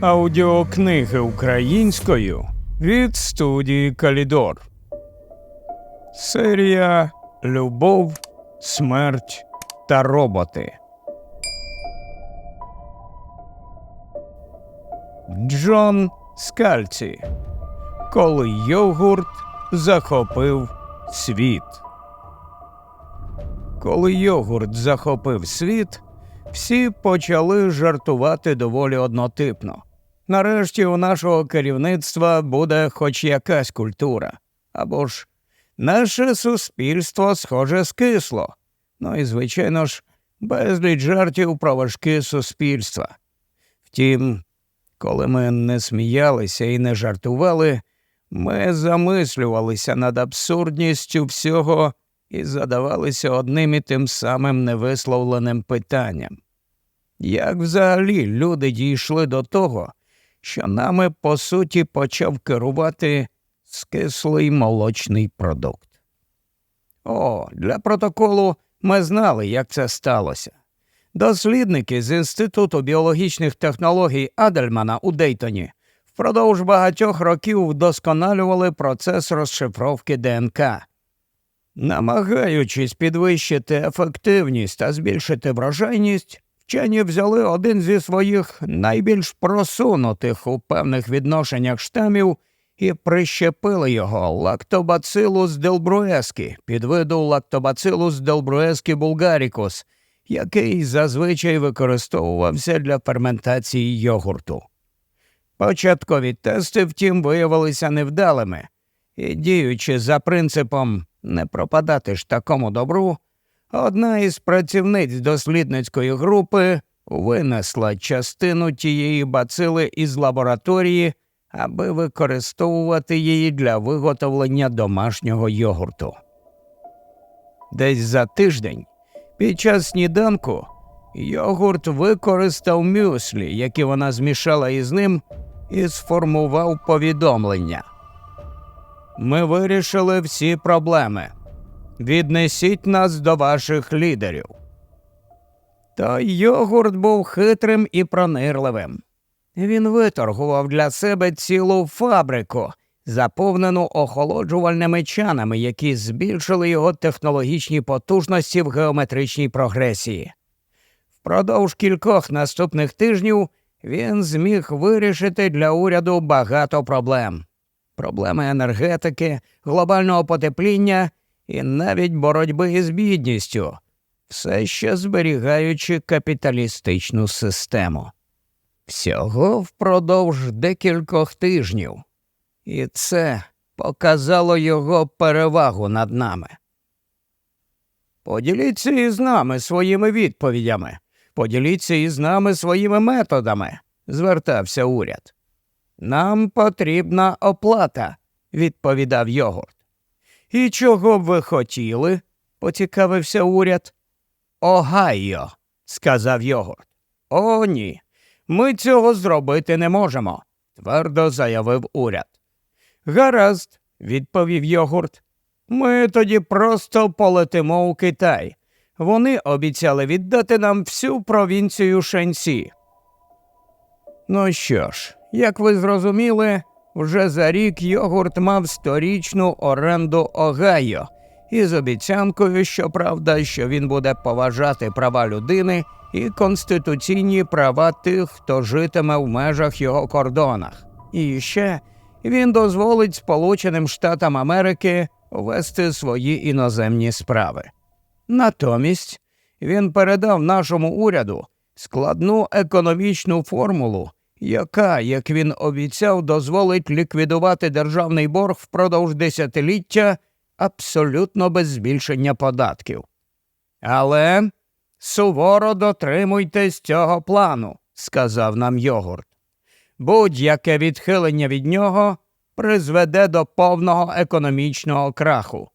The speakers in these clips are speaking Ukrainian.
Аудіокниги українською від студії Калідор. Серія Любов, смерть та роботи. Джон Скальці. Коли йогурт захопив світ. Коли йогурт захопив світ, всі почали жартувати доволі однотипно. Нарешті у нашого керівництва буде хоч якась культура. Або ж наше суспільство схоже скисло. Ну і, звичайно ж, безліч жартів про важкі суспільства. Втім, коли ми не сміялися і не жартували, ми замислювалися над абсурдністю всього і задавалися одним і тим самим невисловленим питанням. Як взагалі люди дійшли до того, що нами по суті почав керувати скислий молочний продукт? О, для протоколу ми знали, як це сталося. Дослідники з Інституту біологічних технологій Адельмана у Дейтоні впродовж багатьох років вдосконалювали процес розшифровки ДНК. Намагаючись підвищити ефективність та збільшити врожайність, вчені взяли один зі своїх найбільш просунутих у певних відношеннях штамів і прищепили його лактобацилус делбруески під виду лактобацилус делбруески булгарікус, який зазвичай використовувався для ферментації йогурту. Початкові тести, втім, виявилися невдалими, і діючи за принципом не пропадати ж такому добру, одна із працівниць дослідницької групи винесла частину тієї бацили із лабораторії, аби використовувати її для виготовлення домашнього йогурту. Десь за тиждень під час сніданку йогурт використав мюслі, які вона змішала із ним, і сформував повідомлення. Ми вирішили всі проблеми. Віднесіть нас до ваших лідерів. Та йогурт був хитрим і пронирливим. Він виторгував для себе цілу фабрику, заповнену охолоджувальними чанами, які збільшили його технологічні потужності в геометричній прогресії. Впродовж кількох наступних тижнів він зміг вирішити для уряду багато проблем проблеми енергетики, глобального потепління і навіть боротьби із бідністю, все ще зберігаючи капіталістичну систему. Всього впродовж декількох тижнів, і це показало його перевагу над нами. Поділіться із нами своїми відповідями, поділіться із нами своїми методами, звертався уряд. Нам потрібна оплата, відповідав йогурт. І чого б ви хотіли? поцікавився уряд. Огайо, сказав йогурт. О, ні. Ми цього зробити не можемо, твердо заявив уряд. Гаразд, відповів йогурт. Ми тоді просто полетимо у Китай. Вони обіцяли віддати нам всю провінцію Шенсі. Ну що ж, як ви зрозуміли, вже за рік йогурт мав сторічну оренду Огайо із обіцянкою, щоправда, що він буде поважати права людини і конституційні права тих, хто житиме в межах його кордонах. І ще він дозволить Сполученим Штатам Америки вести свої іноземні справи. Натомість він передав нашому уряду складну економічну формулу яка, як він обіцяв, дозволить ліквідувати державний борг впродовж десятиліття абсолютно без збільшення податків. Але суворо дотримуйтесь цього плану, сказав нам йогурт. Будь-яке відхилення від нього призведе до повного економічного краху.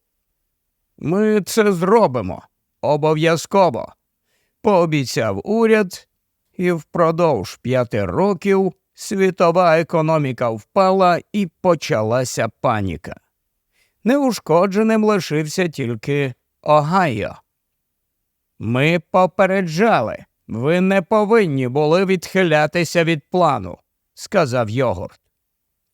Ми це зробимо обов'язково, пообіцяв уряд і впродовж п'яти років світова економіка впала і почалася паніка. Неушкодженим лишився тільки Огайо. Ми попереджали, ви не повинні були відхилятися від плану. сказав йогурт.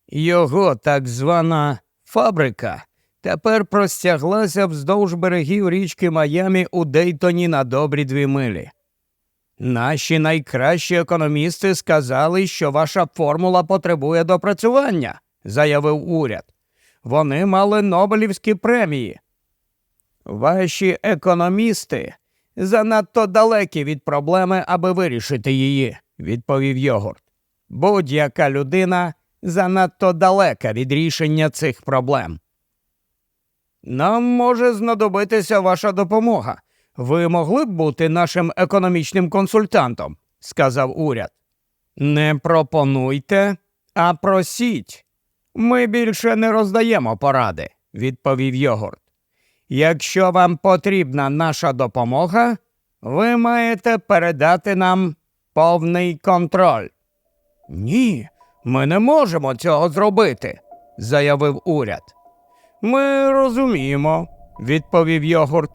Його так звана фабрика тепер простяглася вздовж берегів річки Майамі у Дейтоні на добрі дві милі. Наші найкращі економісти сказали, що ваша формула потребує допрацювання, заявив уряд. Вони мали Нобелівські премії. Ваші економісти занадто далекі від проблеми, аби вирішити її, відповів йогурт. Будь-яка людина занадто далека від рішення цих проблем. Нам може знадобитися ваша допомога. Ви могли б бути нашим економічним консультантом, сказав уряд. Не пропонуйте, а просіть. Ми більше не роздаємо поради, відповів йогурт. Якщо вам потрібна наша допомога, ви маєте передати нам повний контроль. Ні, ми не можемо цього зробити, заявив уряд. Ми розуміємо, відповів йогурт.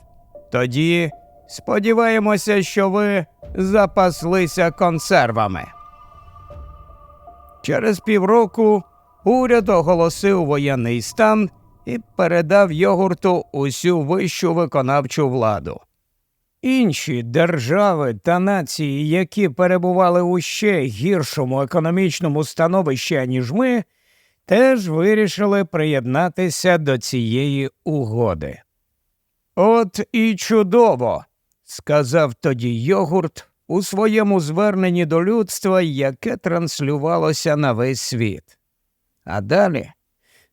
Тоді сподіваємося, що ви запаслися консервами. Через півроку уряд оголосив воєнний стан і передав йогурту усю вищу виконавчу владу. Інші держави та нації, які перебували у ще гіршому економічному становищі, ніж ми, теж вирішили приєднатися до цієї угоди. От і чудово, сказав тоді йогурт у своєму зверненні до людства, яке транслювалося на весь світ. А далі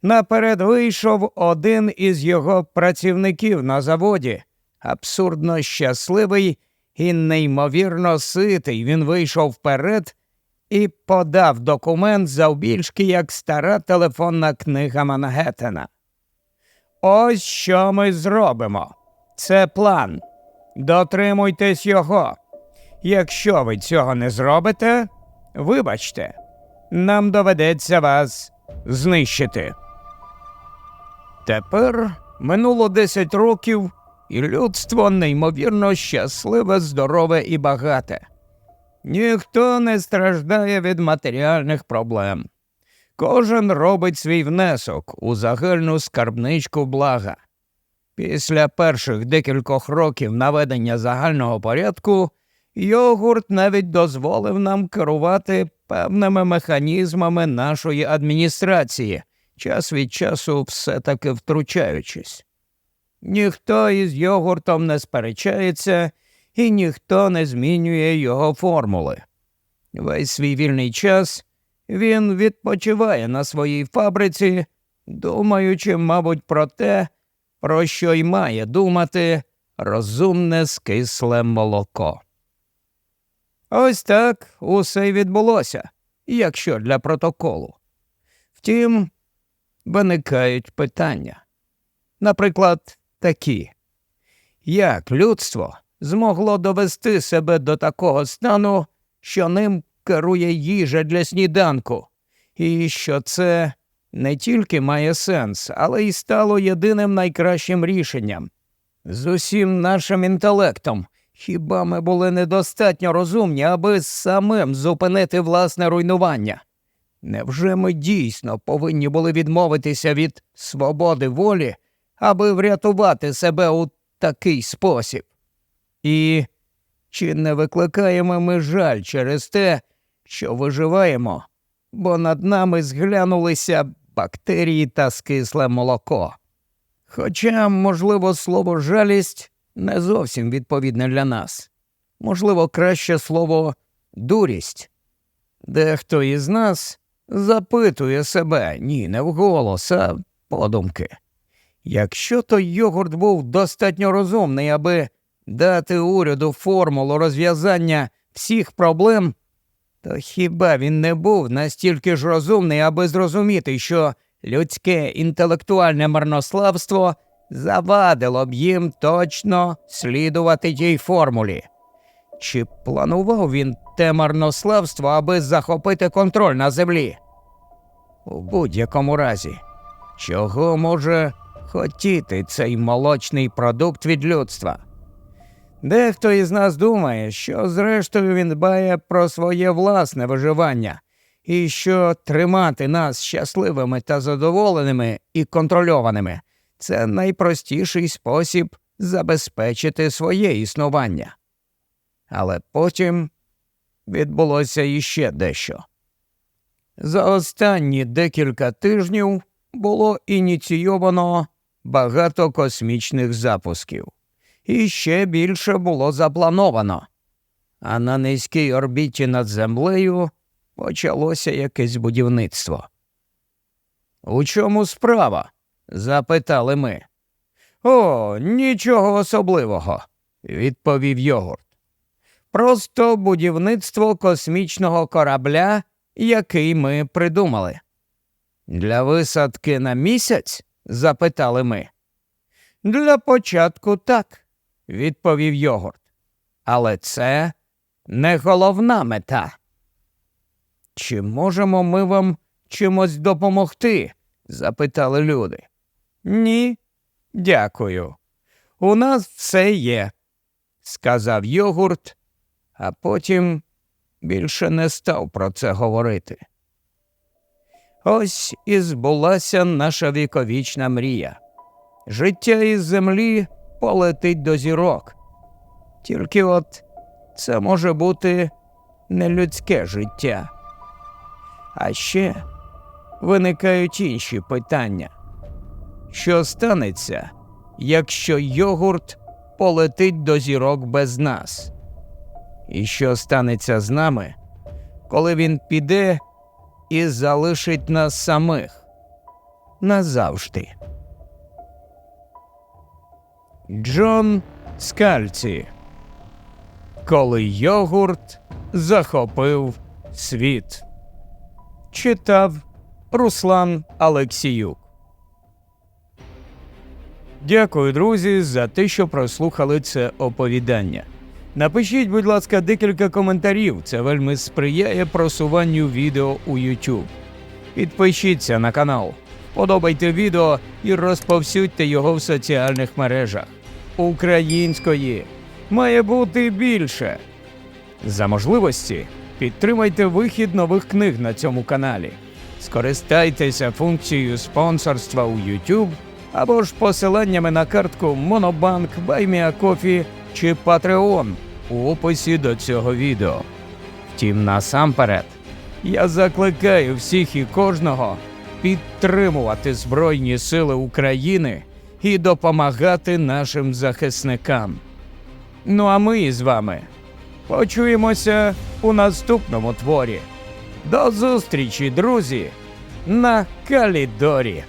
наперед вийшов один із його працівників на заводі, абсурдно щасливий і неймовірно ситий. Він вийшов вперед і подав документ завбільшки, як стара телефонна книга Мангеттена. Ось що ми зробимо. Це план. Дотримуйтесь його. Якщо ви цього не зробите, вибачте, нам доведеться вас знищити. Тепер минуло 10 років, і людство неймовірно щасливе, здорове і багате. Ніхто не страждає від матеріальних проблем. Кожен робить свій внесок у загальну скарбничку блага. Після перших декількох років наведення загального порядку йогурт навіть дозволив нам керувати певними механізмами нашої адміністрації, час від часу все таки втручаючись. Ніхто із йогуртом не сперечається і ніхто не змінює його формули. Весь свій вільний час він відпочиває на своїй фабриці, думаючи, мабуть, про те, про що й має думати розумне скисле молоко. Ось так усе й відбулося, якщо для протоколу. Втім, виникають питання. Наприклад, такі як людство змогло довести себе до такого стану, що ним керує їжа для сніданку, і що це не тільки має сенс, але й стало єдиним найкращим рішенням. З усім нашим інтелектом. Хіба ми були недостатньо розумні, аби самим зупинити власне руйнування? Невже ми дійсно повинні були відмовитися від свободи волі, аби врятувати себе у такий спосіб? І чи не викликаємо ми жаль через те, що виживаємо, бо над нами зглянулися бактерії та скисле молоко? Хоча, можливо, слово жалість не зовсім відповідне для нас, можливо, краще слово дурість. Дехто із нас запитує себе, ні, не вголос, а подумки. Якщо той йогурт був достатньо розумний, аби дати уряду формулу розв'язання всіх проблем, то хіба він не був настільки ж розумний, аби зрозуміти, що людське інтелектуальне марнославство завадило б їм точно слідувати тій формулі? Чи планував він те марнославство, аби захопити контроль на землі? У будь-якому разі, чого може хотіти цей молочний продукт від людства? Дехто із нас думає, що зрештою він дбає про своє власне виживання і що тримати нас щасливими та задоволеними і контрольованими це найпростіший спосіб забезпечити своє існування. Але потім відбулося іще дещо. За останні декілька тижнів було ініційовано багато космічних запусків, і ще більше було заплановано. А на низькій орбіті над Землею почалося якесь будівництво. У чому справа? запитали ми. О, нічого особливого, відповів йогурт. Просто будівництво космічного корабля, який ми придумали. Для висадки на місяць? запитали ми. Для початку так, відповів йогурт. Але це не головна мета. Чи можемо ми вам чимось допомогти? запитали люди. Ні, дякую. У нас все є, сказав йогурт, а потім більше не став про це говорити. Ось і збулася наша віковічна мрія. Життя із землі полетить до зірок. Тільки от це може бути не людське життя. А ще виникають інші питання. Що станеться, якщо йогурт полетить до зірок без нас? І що станеться з нами, коли він піде і залишить нас самих назавжди? Джон Скальці. Коли йогурт захопив світ. Читав Руслан Алексіюк. Дякую, друзі, за те, що прослухали це оповідання. Напишіть, будь ласка, декілька коментарів. Це вельми сприяє просуванню відео у YouTube. Підпишіться на канал, подобайте відео і розповсюдьте його в соціальних мережах. Української має бути більше. За можливості підтримайте вихід нових книг на цьому каналі. Скористайтеся функцією спонсорства у YouTube або ж посиланнями на картку Monobank, BuyMeACoffee чи Patreon у описі до цього відео. Втім, насамперед, я закликаю всіх і кожного підтримувати Збройні Сили України і допомагати нашим захисникам. Ну а ми з вами почуємося у наступному творі. До зустрічі, друзі, на Калідорі.